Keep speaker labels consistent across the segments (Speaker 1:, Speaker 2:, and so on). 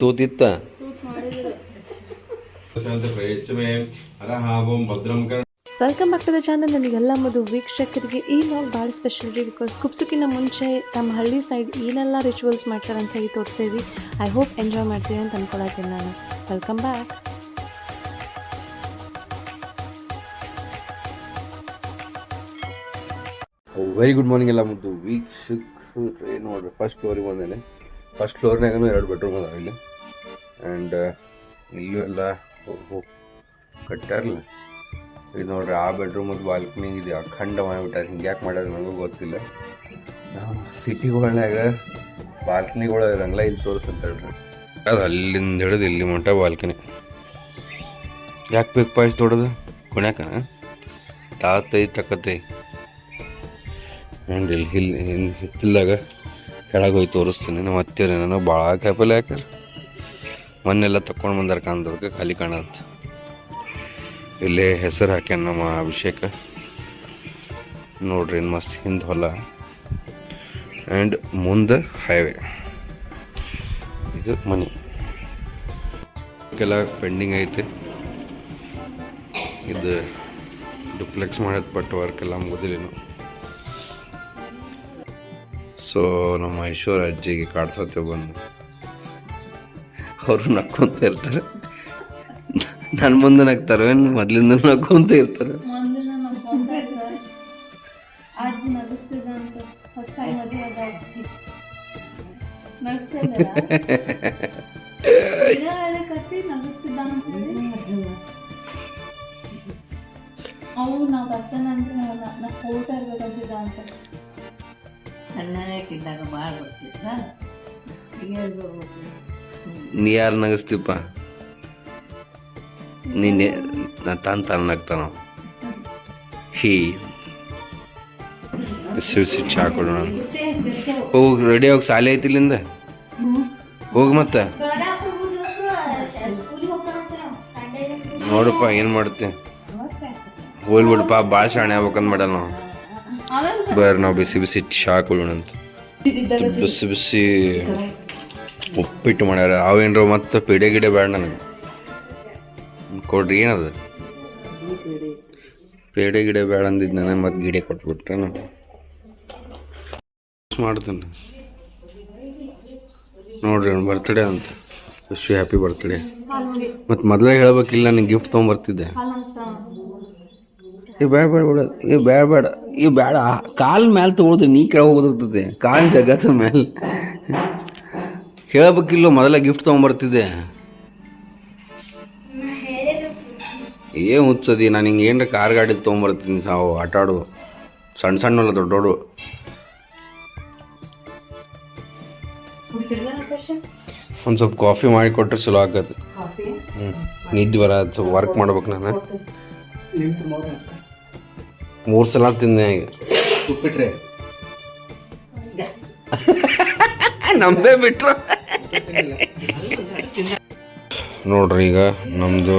Speaker 1: ತೂತಿತ್ತ?
Speaker 2: Welcome back to the channel ನನಗೆಲ್ಲ ಮದು ವೀಕ್ಷಕರಿಗೆ ಈ ಲಾಗ್ ಭಾಳ ಸ್ಪೆಷಲ್ ರೀ ಬಿಕಾಸ್ ಕುಪ್ಸಕ್ಕಿಂತ ಮುಂಚೆ ತಮ್ಮ ಹಳ್ಳಿ ಸೈಡ್ ಏನೆಲ್ಲ ರಿಚುವಲ್ಸ್ ಮಾಡ್ತಾರೆ ಅಂತ ಹೇಳಿ ತೋರಿಸೇವಿ ಐ ಹೋಪ್ ಎಂಜಾಯ್ ಮಾಡ್ತೀವಿ ಅಂತ ಅನ್ಕೊಳತ್ತೀನಿ ನಾನು. Welcome back
Speaker 1: very good morning ಎಲ್ಲ ಮುದ್ದು ವೀಕ್ಷಕರೇ. ನೋಡ್ರಿ ಫಸ್ಟ್ ಫ್ಲೋರಿಗೆ ಬಂದೇನೆ. ಫಸ್ಟ್ ಫ್ಲೋರ್ನಾಗೂ ಎರಡು ಬೆಡ್ರೂಮ್ ಅದಾವ ಇಲ್ಲಿ. ಆ್ಯಂಡ್ ಇಲ್ಲೂ ಎಲ್ಲ ಕಟ್ಟಾರಲ್ಲ ಇದು ನೋಡ್ರಿ ಆ ಬೆಡ್ರೂಮ್ ಮತ್ತು ಬಾಲ್ಕನಿ ಇದು ಅಖಂಡ ಮಾಡಿಬಿಟ್ಟಾರೆ ಹಿಂಗೆ ಯಾಕೆ ಮಾಡ್ಯಾರ ನನಗೂ ಗೊತ್ತಿಲ್ಲ. ನಾವು ಸಿಟಿಗಳ್ನಾಗ ಬಾಲ್ಕನಿಗಳು ಇರಂಗಿಲ್ಲ, ಇಲ್ಲಿ ತೋರಿಸ್ತಾರೆ ಅದು ಅಲ್ಲಿಂದ ಹಿಡಿದು ಇಲ್ಲಿ ಮಟ್ಟ ಬಾಲ್ಕನಿ ಯಾಕೆ ಬೇಕು ಪಾಯ್ಸ್ ದೊಡ್ಡದು? ಕುಣ್ಯಾಕ ತಾತೈ ತಕ್ಕತ್ತೈ ಆ್ಯಂಡ್ ಇಲ್ಲಿ ಹಿಲ್ ಹಿತ್ತಲ್ದಾಗ ಕೆಳಗೆ ತೋರಿಸ್ತೀನಿ. ನಮ್ಮ ಅತ್ತೆಯವ್ರು ಏನೋ ಭಾಳ ಕ್ಯಾಪಲ್ ಯಾಕಾರ ಮೊನ್ನೆಲ್ಲ ತಕ್ಕೊಂಡು ಬಂದಾರ ಕಾಣ್ದವ್ರಿಗೆ ಖಾಲಿ ಕಾಣತ್ತೆ ಇಲ್ಲೇ ಹೆಸರು ಹಾಕ್ಯಾನ ನಮ್ಮ ಅಭಿಷೇಕ. ನೋಡ್ರಿ ಮಸ್ತ್ ಹಿಂದೆ ಹೊಲ. ಆ್ಯಂಡ್ ಮುಂದೆ ಹೈವೇ ಇದು ಮನೆ. ಕೆಲ ಪೆಂಡಿಂಗ್ ಐತೆ. ಇದು ಡುಪ್ಲೆಕ್ಸ್ ಮಾಡೋದು ಬಟ್ ವರ್ಕ್ ಎಲ್ಲ ಮುಗಿದಿಲ್ಲೇನು ಸೊ ನಮ್ಮ ಐಶ್ವರ್ಯ ಅಜ್ಜಿಗೆ ಕಾಡ್ಸತ್ತೆ ಬಂದು. ಅವರು ನಕ್ಕೊಂತ ಇರ್ತಾರೆ. ನನ್ನ ಮುಂದೆ ನಗ್ತಾರೆ ಮೊದಲಿಂದ ನಕ್ಕೊಂತ ಇರ್ತಾರೆ.
Speaker 2: ಅವು ನಾ ಬರ್ತಾನೆ ಅಂತ ನಾ ಹೋಗ್ತಾ ಇರ್ಬೇಕಂತಿದ್ದ ಅಂತ.
Speaker 3: ಸಣ್ಣಕ್ಕಿದ್ದಾಗ ಭಾಳ
Speaker 1: ನೀ ಯಾರು ನಗಸ್ತೀಪ್ಪ ನೀನೆ ತಾನು ತಾನು ನಗ್ತಾನ? ಹೀ. ಬಿಸಿ ಚಹಾ ಕೊಡೋಣ ಹೋಗಿ ರೆಡಿ ಹೋಗಿ ಸಾಲೆ ಐತಿ ಇಲ್ಲಿಂದ? ಹೋಗಿ ಮತ್ತೆ. ನೋಡಪ್ಪ, ಏನು ಮಾಡುತ್ತೆ? ಹೋಲ್ಬಿಡಪ್ಪ ಭಾಳ ಶಾಣೆ ಆಗ್ಬೇಕಂದ್ ಮಾಡ ನಾವು ಬರ್ರಿ ನಾವು ಬಿಸಿ ಬಿಸಿ ಚಹಾ ಕೊಡೋಣಂತ ಬಿಸಿ ಬಿಸಿ ಉಪ್ಪಿಟ್ಟು ಮಾಡ್ಯಾರ. ಅವೇನ್ರ ಮತ್ತೆ ಪಿಡೆ ಗಿಡೆ ಬೇಡ ನನಗೆ. ಕೊಡ್ರಿ ಏನದ? ಪೇಡೆ ಗಿಡ ಬೇಡ ಅಂದಿದ್ದು ನಾನು ಮತ್ತೆ ಗಿಡ ಕೊಟ್ಬಿಟ್ರೆ ನಾನು. ಮಾಡ್ತೀನಿ. ನೋಡ್ರಿ ಅವ್ನು ಬರ್ತಡೇ ಅಂತ. ಖುಷಿ ಹ್ಯಾಪಿ ಬರ್ತಡೇ ಮತ್ತು ಮೊದಲೇ ಹೇಳ್ಬೇಕಿಲ್ಲ ನನಗೆ ಗಿಫ್ಟ್ ತೊಗೊಂಬರ್ತಿದ್ದೆ ಏ ಬೇಡ ಬೇಡ ಬೇಡ. ಏ ಬೇಡ ಬೇಡ. ಏ ಬೇಡ. ಕಾಲ್ ಮ್ಯಾಲೆ ತೊಗೊಳ್ದೆ ನೀ ಕೆಳಗೆ ಹೋಗೋದಿರ್ತದೆ ಕಾಲ್ ಜಗತ್ತ ಮೇಲೆ ಹೇಳಬೇಕಿಲ್ಲೋ ಮೊದಲ ಗಿಫ್ಟ್ ತೊಗೊಂಬರ್ತಿದ್ದೆ. ಏನ್ ಹುಚ್ಚದಿ ನಾನು ಹಿಂಗೆ ಏನರ ಕಾರ್ ಗಾಡಿ ತೊಗೊಂಬರ್ತೀನಿ ಸಾವು. ಆಟಾಡು ಸಣ್ಣ ಸಣ್ಣಲ್ಲ ದೊಡ್ಡೋಡು ದೊಡ್ಡ ಒಂದು ಸ್ವಲ್ಪ ಕಾಫಿ ಮಾಡಿ ಕೊಟ್ರೆ ಚಲೋ ಆಗತ್ತೆ ಹ್ಞೂ ನಿದ್ದೆ ಬರ ಸ್ವಲ್ಪ ವರ್ಕ್ ಮಾಡ್ಬೇಕು ನಾನು. ಮೂರು ಸಲ ತಿಂದೆ ಈಗ
Speaker 4: ಉಪ್ಪಿಟ್ರೆ.
Speaker 1: ನಂಬೇ ಬಿಟ್ರು. ನೋಡ್ರಿ ಈಗ ನಮ್ಮದು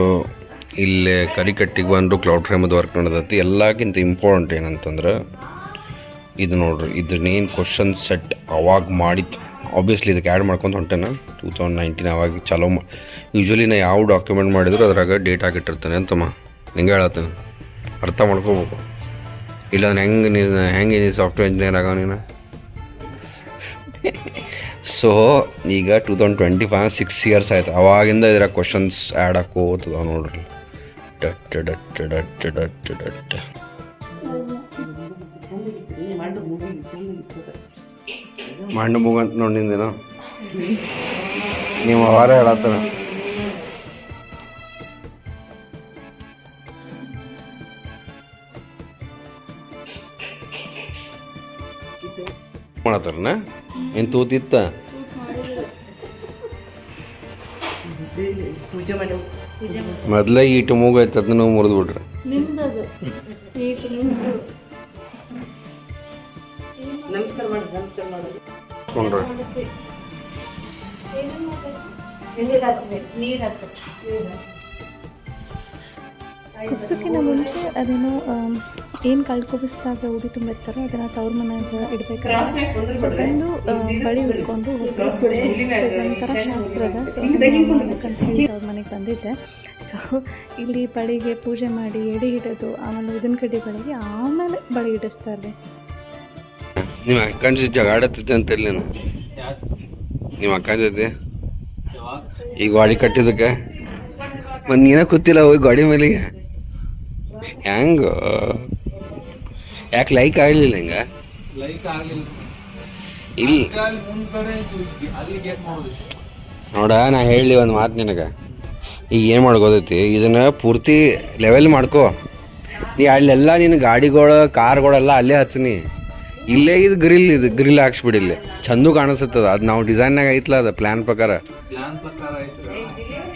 Speaker 1: ಇಲ್ಲೇ ಕರಿಕಟ್ಟಿಗೆ ಬಂದು ಕ್ಲೌಡ್ ಫ್ರೇಮದು ವರ್ಕ್ ನಡೆದೈತಿ. ಎಲ್ಲಕ್ಕಿಂತ ಇಂಪಾರ್ಟೆಂಟ್ ಏನಂತಂದ್ರೆ ಇದು ನೋಡ್ರಿ ಇದನ್ನೇನು ಕ್ವಶನ್ ಸೆಟ್ ಅವಾಗ ಮಾಡಿತ್ತು. ಆಬ್ವಿಯಸ್ಲಿ ಇದಕ್ಕೆ ಆ್ಯಡ್ ಮಾಡ್ಕೊಂಡು ಹೊಂಟೇನ. ಟೂ ತೌಸಂಡ್ ನೈನ್ಟೀನ್ ಅವಾಗ ಚಲೋ ಮಾ ಯೂಶ್ವಲಿ ನಾ ಯಾವ ಡಾಕ್ಯುಮೆಂಟ್ ಮಾಡಿದ್ರು ಅದ್ರಾಗ ಡೇಟ್ ಆಗಿಟ್ಟಿರ್ತಾನೆ ಅಂತಮ್ಮ. ಹಿಂಗೆ ಹೇಳತ್ತೆ ಅರ್ಥ ಮಾಡ್ಕೋಬೇಕು. ಇಲ್ಲಾಂದ್ರೆ ಹೆಂಗೆ ನೀನು ಹೆಂಗೆ ನೀನು ಸಾಫ್ಟ್ವೇರ್ ಇಂಜಿನಿಯರ್ ಆಗೋ ನೀನು? ಸೊ ಈಗ two thousand twenty five six years ಆಯ್ತು. ಅವಾಗಿಂದ ಇದರ ಕ್ವಶನ್ಸ್ ಆ್ಯಡ್ ಹಾಕೋತದ ನೋಡ್ರಿ. ಡಟ್ ಡಟ್ ಡಟ್ ಡಟ್ ಡಟ್ ಮಣ್ಣು ಮುಗಂತ ನೋಡಿ ನೀವು ಅವರೇ ಹೇಳತ್ತಾರ? ಮಾಡತ್ತಾರನ ಏನು ತೂತಿತ್ತ? ಮೊದಲೇ ಈಟು ಅದನ್ನ ನಾವು ಮುರಿದು ಬಿಟ್ರೆ
Speaker 3: ಹಚ್ಚಬೇಕು
Speaker 2: ಕುಪ್ಸಕ್ಕಿಂತ ಮುಂಚೆ ಅದೇನೋ ಏನು ಕಳ್ಕೊಬಿಸಿದಾಗ ಉಡಿ ತುಂಬಿರ್ತಾರೋ ಅದನ್ನು ತವ್ರ ಮನೆಯಾಗ ಇಡಬೇಕಾದ್ರೆ ಸೊ ಬಂದು ಬಳಿ. So, ಒಂಥರ ಶಾಸ್ತ್ರದ ಅದ ಸೊ ಅಂತ ಹೇಳಿ ಅವ್ರ ಮನೆಗೆ ಬಂದಿದ್ದೆ. ಸೊ ಇಲ್ಲಿ ಬಳಿಗೆ ಪೂಜೆ ಮಾಡಿ ಎಡೆ ಇಡೋದು ಆಮೇಲೆ ಇದನ್ನ ಕಡ್ಡಿ ಬಳಿಗೆ ಆಮೇಲೆ ಬಳಿ ಇಡಿಸ್ತಾರೆ.
Speaker 1: ನಿಮ್ಮ ಅಕ್ಕನ ಜೊತೆ ಜಗಳ ಆಡತ್ತಿದ್ದೆ ಅಂತ ಇಲ್ಲ ನಾನು. ನಿಮ್ಮ ಅಕ್ಕನ ಜೊತೆ? ಈ ಗಾಡಿ ಕಟ್ಟಿದಕ್ಕೆ ಮತ್ತು ನೀನ ಕೂತಿಲ್ಲ ಹೋಗಿ ಗಾಡಿ ಮೇಲೆ ಹೆಂಗ? ಯಾಕೆ ಲೈಕ್ ಆಗಲಿಲ್ಲ ಹಿಂಗ? ಇಲ್ಲಿ ನೋಡ ನಾ ಹೇಳಿ ಒಂದು ಮಾತು ನಿನಗೆ. ಈಗ ಏನು ಮಾಡ್ಕೋತೈತಿ ಇದನ್ನ ಪೂರ್ತಿ ಲೆವೆಲ್ ಮಾಡ್ಕೋ. ನೀ ಅಲ್ಲೆಲ್ಲ ನಿನ್ನ ಗಾಡಿಗಳು ಕಾರ್ಗಳೆಲ್ಲ ಅಲ್ಲೇ ಹಚ್ಚನಿ. ಇಲ್ಲೇ ಇದು ಗ್ರಿಲ್ ಇದು ಗ್ರಿಲ್ ಹಾಕ್ಸ್ಬಿಡಿ ಇಲ್ಲಿ. ಚಂದ ಕಾಣಿಸ್ತದ. ಅದು ನಾವು ಡಿಸೈನ್ನಾಗ ಐತ್ಲ ಅದು ಪ್ಲ್ಯಾನ್ ಪ್ರಕಾರ.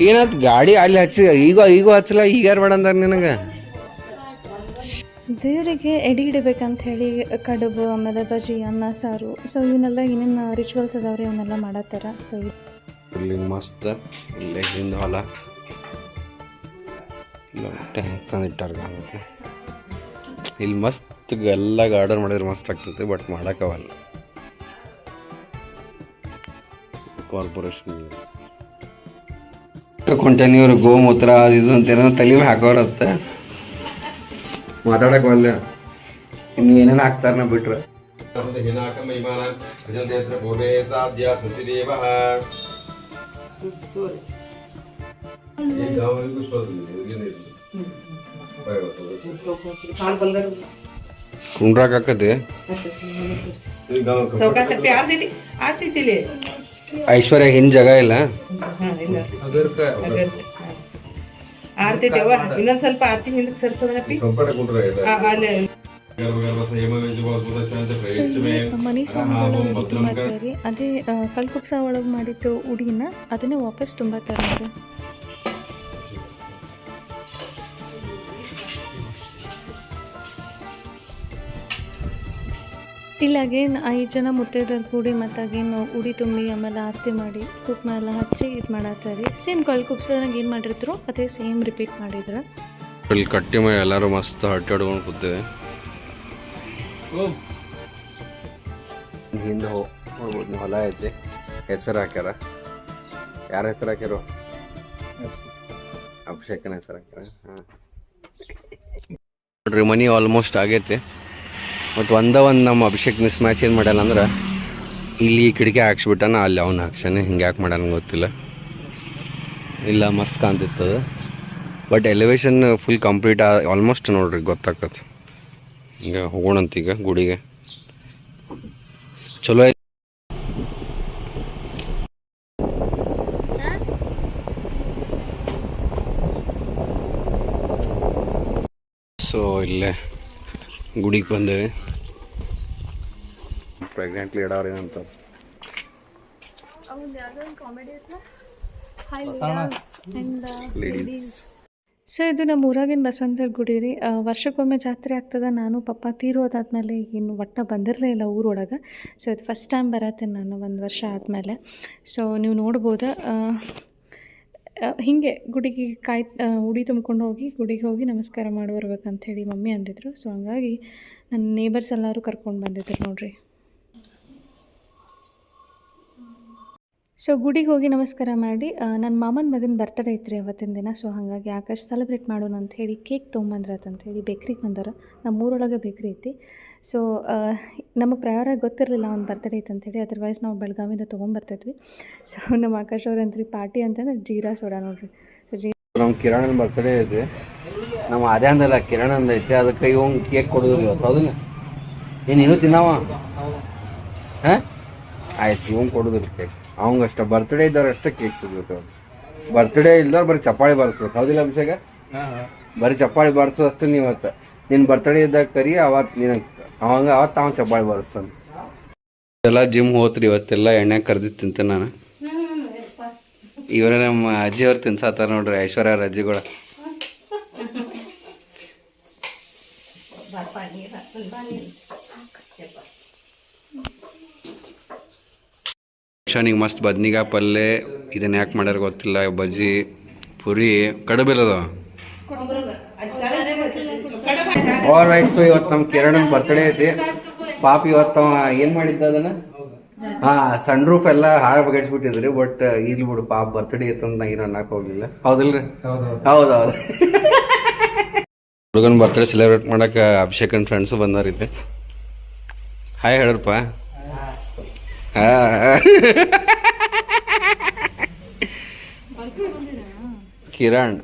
Speaker 1: ಏನಾಯ್ತು ಗಾಡಿ ಅಲ್ಲಿ ಹಚ್ಚಿ ಈಗ ಈಗ ಹಚ್ಚಲ್ಲ ಈಗ ಯಾರು ಬೇಡ ಅಂದಾರ ನಿನಗೆ?
Speaker 2: ದೇವರಿಗೆ ಎಡಿ ಇಡಬೇಕಂತ ಹೇಳಿ ಕಡುಬು, ಆಮೇಲೆ ಬಜ್ಜಿ, ಅನ್ನ, ಸಾರು. ಸೊ ಇವನ್ನೆಲ್ಲ ಏನೇನು ರಿಚುವಲ್ಸ್ ಅದಾವ್ರಿ ಅವನ್ನೆಲ್ಲ ಮಾಡತ್ತಾರ? ಸೊ
Speaker 1: ಇಲ್ಲಿ ಮಸ್ತ್, ಇಲ್ಲೇ ಹಿಂದೆ ಹೊಲ. ಟ್ಯಾಂಕ್ ತಂದು ಇಲ್ಲಿ ಮಸ್ತ್ ಎಲ್ಲ ಗಾರ್ಡನ್ ಮಾಡಿದ್ರೆ ಮಸ್ತ್ ಆಗ್ತೈತೆ ಬಟ್ ಮಾಡೋಕ್ಕವಲ್ಲ ಕಾರ್ಪೊರೇಷನ್ ಕೊಂಟೆ ನೀವು ಗೋಮೂತ್ರ ಅದು ಇದು ಅಂತ ಏನೋ ತಲೆ ಹಾಕೋರತ್ತ. ಮಾತಾಡಕ್ಕೆ ಒಲ್ಲೆ ಇನ್ನು ಏನೇನು ಹಾಕ್ತಾರನ ಬಿಟ್ರೆ.
Speaker 3: ಬಿಟ್ರ
Speaker 1: ಕುಂಡ್ರಾಕ್
Speaker 3: ಆರ್ತಿತಿಲಿ?
Speaker 1: ಐಶ್ವರ್ಯ ಹಿಂದ್ ಜಾಗ ಇಲ್ಲ?
Speaker 3: ಆರ್ತಿತಿ ದೇವ ಇನ್ನೊಂದ್ ಸ್ವಲ್ಪ ಆರತಿ ಹಿಂದಕ್ಕೆ ಸರ್ಸೋದನಪ್ಪಿ ಅಲ್ಲೇ.
Speaker 2: ಅದೇ ಕಳ್ಕುಪ್ಸ ಒಳಗ್ ಮಾಡಿದ್ದು ಉಡಿನ ಅದನ್ನೇ ವಾಪಸ್ ತುಂಬಾ ಅವರು ಇಲ್ಲಿ, ಅಗೇನ್ ಐದು ಜನ ಮುತ್ತೈದರ್ ಕೂಡಿ ಮತ್ತು ಅಗೇನು ಉಡಿ ತುಂಬಿ ಆಮೇಲೆ ಆರತಿ ಮಾಡಿ, ಕುಕ್ಮ ಎಲ್ಲ ಹಚ್ಚಿ ಇದು ಮಾಡತ್ತಾರೆ ಸೇಮ್ ಕಳ್ಕುಪ್ಸದಾಗ ಏನು ಮಾಡಿರ್ತಾರೋ, ಅದೇ ಸೇಮ್ ರಿಪೀಟ್ ಮಾಡಿದ್ರು.
Speaker 1: ಇಲ್ಲಿ ಕಟ್ಟಿ ಮೇಲೆ ಎಲ್ಲರೂ ಮಸ್ತ್ ಅಡ್ಡಾಡ್ಕೊಂಡು ಕೂತೇವೆ. ಹಿಂದೆ ನೋಡ್ಬೋದು ಹೊಲ ಐತಿ. ಹೆಸರು ಹಾಕ್ಯಾರ. ಯಾರ ಹೆಸರು ಹಾಕ್ಯಾರ? ಅಭಿಷೇಕನ ಹೆಸರು ಹಾಕ್ಯಾರ. ಹಾಂ. ನೋಡ್ರಿ, ಮನಿ ಆಲ್ಮೋಸ್ಟ್ ಆಗೈತಿ. ಮತ್ತು ಒಂದ ಒಂದು ನಮ್ಮ ಅಭಿಷೇಕ್ ಮಿಸ್ ಮ್ಯಾಚ್ ಏನು ಮಾಡ್ಯಾನ ಅಂದ್ರೆ, ಇಲ್ಲಿ ಕಿಟಕಿ ಹಾಕ್ಸ್ಬಿಟ್ಟಾನ, ಅಲ್ಲಿ ಅವ್ನು ಹಾಕ್ಸಾನೆ ಹಿಂಗೆ ಯಾಕೆ ಮಾಡ್ಯಾನ ಗೊತ್ತಿಲ್ಲ. ಇಲ್ಲ, ಮಸ್ತ್ ಕಾಣ್ತಿತ್ತದ but elevation full complete almost ನೋಡ್ರಿ, ಗೊತ್ತಾಕತ್. ಈಗ ಹೋಗೋಣಂತ ಈಗ ಗುಡಿಗೆ. ಚಲೋ ಸೊ ಇಲ್ಲೇ. ಗುಡಿಗೆ ಬಂದೇವೆ. ಪ್ರೆಗ್ನೆಂಟ್ಲಿ ಇಡೋರೇನಂತ ಲೇಡೀಸ್
Speaker 2: ಸೊ ಇದು ನಮ್ಮ ಊರಾಗಿನ ಬಸವಂತರ ಗುಡಿ ರೀ. ವರ್ಷಕ್ಕೊಮ್ಮೆ ಜಾತ್ರೆ ಆಗ್ತದೆ. ನಾನು ಪಪ್ಪ ತೀರೋದಾದ್ಮೇಲೆ ಏನು ಒಟ್ಟ ಬಂದಿರಲೇ ಇಲ್ಲ ಊರೊಳಗೆ. ಸೊ ಇದು ಫಸ್ಟ್ ಟೈಮ್ ಬರತ್ತೆ ನಾನು ಒಂದು ವರ್ಷ ಆದಮೇಲೆ. ಸೊ ನೀವು ನೋಡ್ಬೋದು. ಹೀಗೆ ಗುಡಿಗೆ ಕಾಯ್ ಉಡಿ ತುಂಬ್ಕೊಂಡು ಹೋಗಿ ಗುಡಿಗೆ ಹೋಗಿ ನಮಸ್ಕಾರ ಮಾಡಿ ಬರ್ಬೇಕಂತ ಹೇಳಿ ಮಮ್ಮಿ ಅಂದಿದ್ರು. ಸೊ ಹಂಗಾಗಿ ನನ್ನ ನೇಬರ್ಸ್ ಎಲ್ಲರೂ ಕರ್ಕೊಂಡು ಬಂದಿದ್ರು ನೋಡ್ರಿ. ಸೊ ಗುಡಿಗೆ ಹೋಗಿ ನಮಸ್ಕಾರ ಮಾಡಿ. ನನ್ನ ಮಾಮನ ಮಗನ ಬರ್ತಡೇ ಐತ್ರಿ ಅವತ್ತಿನ ದಿನ. ಸೊ ಹಾಗಾಗಿ ಆಕಾಶ್ ಸೆಲೆಬ್ರೇಟ್ ಮಾಡೋಣ ಅಂತ ಹೇಳಿ ಕೇಕ್ ಅಂತ ಹೇಳಿ ಬೇಕ್ರಿಗೆ ಬಂದಾರ ನಮ್ಮ ಊರೊಳಗೆ ಬೇಕ್ರಿ ಐತಿ. ಸೊ ನಮಗೆ ಪ್ರಯಾರ ಗೊತ್ತಿರಲಿಲ್ಲ ಅವ್ನ ಬರ್ತಡೇ ಐತೆ ಅಂತೇಳಿ ಅದರ್ವೈಸ್ ನಾವು ಬೆಳಗಾವಿಂದ ತೊಗೊಂಬರ್ತಿದ್ವಿ ಸೊ ನಮ್ಮ ಆಕಾಶ್ ಅವ್ರಂತ್ರಿ ಪಾರ್ಟಿ ಅಂತಂದ್ರೆ ಜೀರಾ ಸೋಡಾ ನೋಡ್ರಿ. ಸೊ ಜೀ
Speaker 1: ನಮ್ಮ ಕಿರಣನ ಬರ್ತಡೇ ಐತೆ ನಮ್ಮ ಅದೇ ಅಂದಲ್ಲ ಕಿರಣಂದ ಐತೆ. ಅದಕ್ಕೆ ಇವಂಗೆ ಕೇಕ್ ಕೊಡೋದಿಲ್ಲ ಇವತ್ತು. ಹೌದು ಏನು, ಇನ್ನೂ ತಿನ್ನವ? ಹಾಂ? ಆಯ್ತು ಇವಂಗೆ ಕೊಡೋದಿಲ್ಲ ಕೇಕ್ ಅವಂಗ ಅಷ್ಟ ಬರ್ತ್ಡೇ ಇದ್ದವ್ರು ಅಷ್ಟೇ ಕೇಕ್ ಸಿಗ್ಬೇಕು ಬರ್ತ್ಡೇ ಇಲ್ದವ್ರು ಬರೀ ಚಪ್ಪಾಳಿ ಬಾರಿಸ್ಬೇಕು. ಹೌದಿಲ್ಲ ಅಭಿಷೇಕ? ಬರೀ ಚಪ್ಪಾಳಿ ಬಾರಿಸೋ ಅಷ್ಟು ನೀವು ಅವತ್ತು ನಿನ್ನ ಬರ್ತಡೇ ಇದ್ದಾಗ ಕರಿ ಅವತ್ತು ನೀನು ಅವಂಗ ಅವತ್ತು ಅವ್ನು ಚಪ್ಪಾಳಿ ಬಾರಿಸ್ತಾನೆ. ಎಲ್ಲ ಜಿಮ್ ಹೋತ್ರಿ ಇವತ್ತೆಲ್ಲ ಎಣ್ಣೆ ಕರೆದಿ ತಿಂತೆ ನಾನು. ಇವರೇ ನಮ್ಮ ಅಜ್ಜಿಯವ್ರು ತಿನ್ಸಾತಾರ ನೋಡ್ರಿ ಐಶ್ವರ್ಯ ಅವ್ರ ಅಜ್ಜಿಗಳು. ಶನಿಗೆ ಮಸ್ತ್ ಬದ್ನಿಕಾಯಿ ಪಲ್ಯ ಇದನ್ನ ಯಾಕೆ ಮಾಡ್ಯಾರ ಗೊತ್ತಿಲ್ಲ ಬಜ್ಜಿ ಪುರಿ ಕಡುಬಿಲ್ಲದ ಆಲ್ ರೈಟ್ ಸೊ ಇವತ್ತು ನಮ್ಮ ಕಿರಣನ್ ಬರ್ತಡೇ ಐತಿ. ಪಾಪ ಇವತ್ತು ಏನು ಮಾಡಿದ್ದ ಅದನ್ನ? ಹಾ ಸನ್ ರೂಫ್ ಎಲ್ಲ ಹಾಳು ಬಗೆಡ್ಸ್ಬಿಟ್ಟಿದ್ರಿ ಬಟ್ ಇಲ್ಲಿ ಬಿಡು ಪಾಪ ಬರ್ತಡೇ ಐತಂತ ಅಂತ ಏನು ಅನ್ನಕ್ ಹೋಗಿಲ್ಲ. ಹೌದಲ್ರಿ? ಹೌದೌದು ಹುಡುಗನ ಬರ್ತ್ಡೇ ಸೆಲೆಬ್ರೇಟ್ ಮಾಡಕ್ ಅಭಿಷೇಕನ್ ಫ್ರೆಂಡ್ಸು ಬಂದಾರಿದ್ದೆ ಹಾಯ್ ಹೇಳ್ರಪ್ಪ ಕಿರಣ್,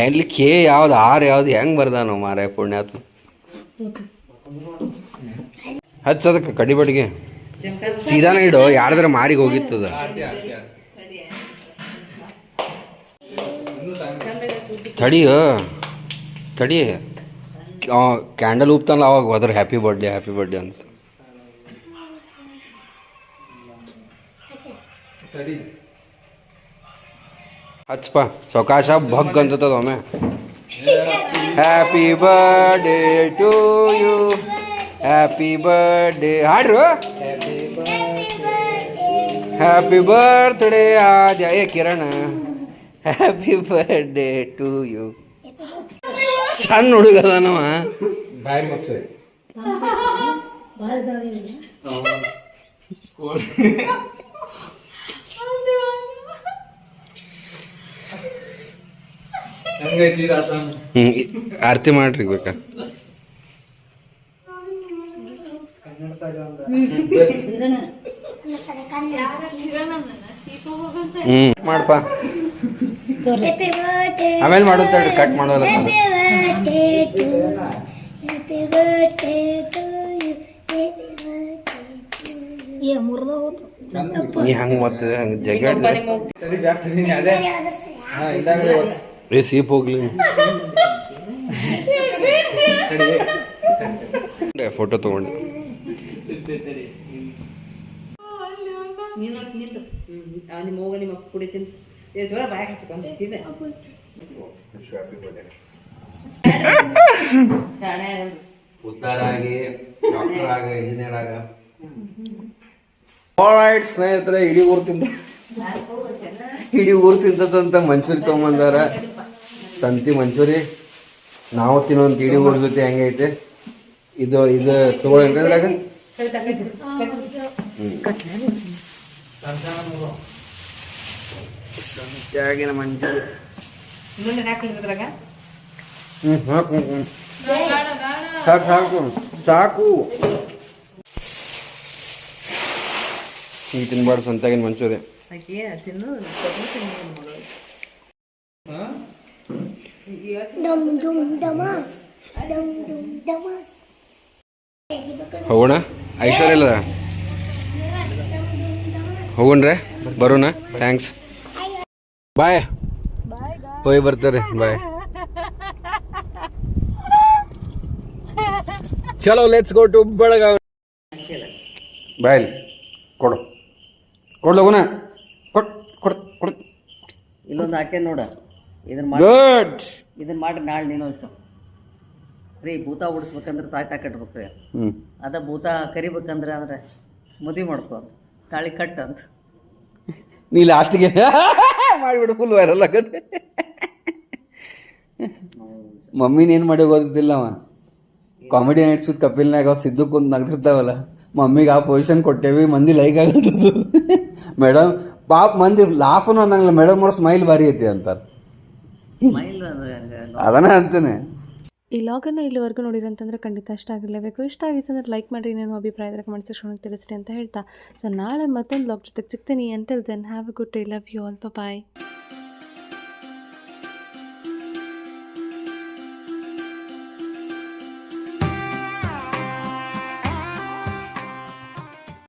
Speaker 1: ಎಲ್ಲಿ ಕೆ ಯಾವ್ದು, ಆರ್ ಯಾವ್ದು, ಹೆಂಗ್ ಬರ್ದಾನು ಮಾರ ಪುಣ್ಯಾತ್ಮ. ಹಚ್ಚದಕ್ಕ ಕಡಿಬಡಿಗೆ ಸೀದಾನ ಇಡು, ಯಾರ್ದಾರ ಮಾರಿಗೆ ಹೋಗಿತ್ತದ. ತಡಿಯೋ, ತಡಿ. ಕ್ಯಾಂಡಲ್ ಉಪ್ತಾನಲ್ಲ, ಅವಾಗ ಹೋದ್ರೆ ಹ್ಯಾಪಿ ಬರ್ಡೇ ಹ್ಯಾಪಿ ಬರ್ಡೇ ಅಂತ. ಹಚ್ಪ ಸೌಕಾಶ ಭಗ್ ಅಂತದ ಒಮ್ಮೆ happy birthday to you happy birthday ಹಾಡ್ರು happy birthday ಆದ್ಯ ಏ Kiran happy birthday to you ಸಣ್ಣ ಹುಡುಗ ಅದಾನವ ಹ್ಮ್ ಏ ತಿರಸನ್ ಆರ್ಥಿ ಮಾಡ್ರಿ ಬೇಕಾ?
Speaker 5: ಕನ್ನಾ ಸಾಹೇಬ್ರು
Speaker 1: ಆಮೇಲೆ ಮಾಡೋ ತರ ಕಟ್ ಮಾಡೋಲ್ಲ
Speaker 5: ಯೆ happy birthday to you ಮತ್ತೆ ಜಗಡೆ ತಡಿ ಅದೇ. ಆ ಇದಾರೆ ಏ
Speaker 1: ಸೀಪ್ ಹೋಗ್ಲಿ. ಫೋಟೋ ತಗೊಂಡೆ.
Speaker 3: ನಿಮ್ಮ ಹೋಗ ನಿಮ್ಮ ಕುಡಿ ತಿನ್ಸು. ತಿಂದೆ.
Speaker 1: ಉದ್ದಾರ ಆಗಿ ಡಾಕ್ಟರ್ ಆಗ ಇಂಜಿನಿಯರ್ ಆಗ ಆಲ್ರೈಟ್ ಸ್ನೇಹಿತರೆ ಇಡೀ ಊರ್ ತಿಂತ ಇಡೀ ಊರ್ ತಿಂತದಂತ ಮನ್ಸೂರಿ ತೊಗೊಂಬಂದಾರ ಸಂತಿ ಮಂಚೂರಿ ನಾವು ತಿನ್ನೋ ಇಡೀ ಊರ್ ಜೊತೆ ಹೆಂಗೈತೆ ಇದು ಇದು ತಗೊಳ್ಳೇನ್ರಿ ಸಂತ್ಯಾಗಿನ ಮಂಚೂರಿ. ಹ್ಞೂ ಹಾಕು ಹ್ಞೂ ಸಾಕು ಸಾಕು. ಸಾಕು. ಹಿಂಗೆ ತಿನ್ಬಾರ್ದು ಸಂತ್ಯಾಗಿನ ಮಂಚೂರಿ.
Speaker 3: ತಿನ್ನು.
Speaker 1: ಹೋಗೋಣ? ಐಶ್ವರ್ಯ ಹೋಗೋಣ್ರೆ, ಬರೋಣ ಥ್ಯಾಂಕ್ಸ್ ಬಾಯ್ ಹೋಗಿ ಬರ್ತಾರೆ ಬಾಯ್ ಚಲೋ let's go to Belagavi. Bye ಕೊಡು. ಕೊಡು ಕೊಟ್ ಕೊಡ್ ಕೊಡ್
Speaker 6: ಇಲ್ಲೊಂದು ಹಾಕೆ ನೋಡ. ಇದನ್ನ ಮಾಡಿ
Speaker 1: ಗುಡ್
Speaker 6: ಇದನ್ನ ಮಾಡಿ ನಾಳೆ ನೀನು ಸರಿ ರೀ ಭೂತ ಓಡಿಸ್ಬೇಕಂದ್ರೆ ತಾಯಿ ತಾ ಕಟ್ಬೇಕು ಅದ ಭೂತ ಕರಿಬೇಕಂದ್ರೆ ಅಂದ್ರೆ ಮದುವೆ ಮಾಡ್ಕೋ ತಾಳಿ ಕಟ್ ಅಂತ.
Speaker 1: ನೀ ಲಾಸ್ಟ್ಗೆ ಮಾಡಿಬಿಡು ಫುಲ್ ವೈರಲ್ ಆಗತ್ತೆ. ಮಮ್ಮಿನ ಏನು ಮಾಡಿ ಓದಿದ್ದಿಲ್ಲ ಅವ? ಕಾಮಿಡಿ ನೈಟ್ಸ್ ವಿತ್ ಕಪಿಲ್ನಾಗ ಅವ್ ಸಿದ್ದು ಕುಂತ ನಗ್ದಿರ್ತಾವಲ್ಲ. ಮಮ್ಮಿಗೆ ಆ ಪೊಸಿಷನ್ ಕೊಟ್ಟೇವಿ ಮಂದಿ ಲೈಕ್ ಆಗತ್ತದು. ಮೇಡಮ್ ಪಾಪ ಮಂದಿ ಲಾಫನು ಅನ್ನಂಗಿಲ್ಲ ಮೇಡಮ್ ಅವ್ರ ಸ್ಮೈಲ್ ಭಾರಿ ಐತಿ ಅಂತಾರೆ.
Speaker 6: ಸ್ಮೈಲ್ ಅಂದ್ರೆ ಹಂಗೆ
Speaker 1: ಅದನ್ನ ಅಂತಾನೆ.
Speaker 2: ಈ ಲಾಗನ್ನು ಇಲ್ಲಿವರೆಗೂ ನೋಡಿರಂತಂದ್ರೆ ಖಂಡಿತ ಇಷ್ಟ ಆಗಿರಲೇಬೇಕು. ಇಷ್ಟ ಆಗಿತ್ತು ಅಂದ್ರೆ ಲೈಕ್ ಮಾಡಿ ನಿಮ್ಮ ಅಭಿಪ್ರಾಯದ ಕಮೆಂಟ್ ಸೆಕ್ಷನ್ ತಿಳಿಸ್ರಿ ಅಂತ ಹೇಳ್ತಾ. ಸೊ ನಾಳೆ ಮತ್ತೊಂದು ಲಾಗ್ ಜೊತೆಗೆ ಸಿಗ್ತೀನಿ. Until then have a good day love you all bye